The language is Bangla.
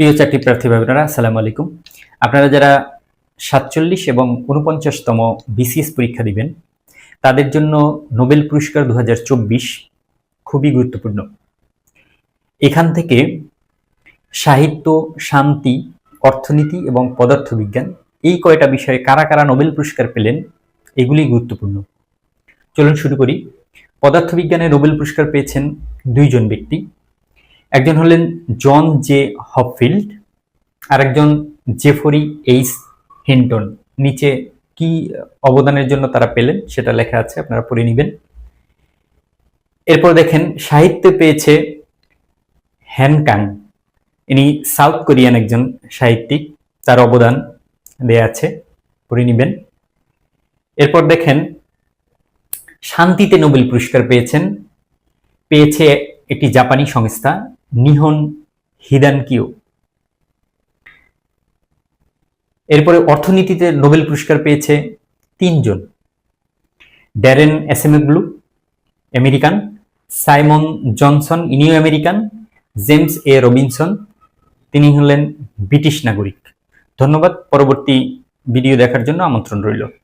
প্রিয় চাকরি প্রার্থী ভাই বোনেরা আসসালামু আলাইকুম। আপনারা যারা সাতচল্লিশ এবং উনপঞ্চাশতম বিসিএস পরীক্ষা দিবেন, তাদের জন্য নোবেল পুরস্কার দু হাজার চব্বিশ খুবই গুরুত্বপূর্ণ। এখান থেকে সাহিত্য, শান্তি, অর্থনীতি এবং পদার্থবিজ্ঞান, এই কয়টা বিষয়ে কারা কারা নোবেল পুরস্কার পেলেন, এগুলি গুরুত্বপূর্ণ। চলুন শুরু করি। পদার্থবিজ্ঞানে নোবেল পুরস্কার পেয়েছেন দুইজন ব্যক্তি। একজন হলেন জন জে হপফিল্ড, আরেকজন জেফরি এইস হিন্টন। নিচে কি অবদানের জন্য তারা পেলেন সেটা লেখা আছে, আপনারা পড়ে নেবেন। এরপর দেখেন, সাহিত্যে পেয়েছে হ্যানকাং। ইনি সাউথ কোরিয়ান একজন সাহিত্যিক, তার অবদান দেয়া আছে, পড়ে নেবেন। এরপর দেখেন, শান্তিতে নোবেল পুরস্কার পেয়েছেন। পেয়েছে একটি জাপানি সংস্থা নিহন হিদান হিদানকিও এরপরে অর্থনীতিতে নোবেল পুরস্কার পেয়েছে তিনজন। Daron Acemoglu, American. Simon Johnson, ইনিও আমেরিকান। জেমস এ রবিনসন, তিনি হলেন ব্রিটিশ নাগরিক। ধন্যবাদ, পরবর্তী ভিডিও দেখার জন্য আমন্ত্রণ রইল।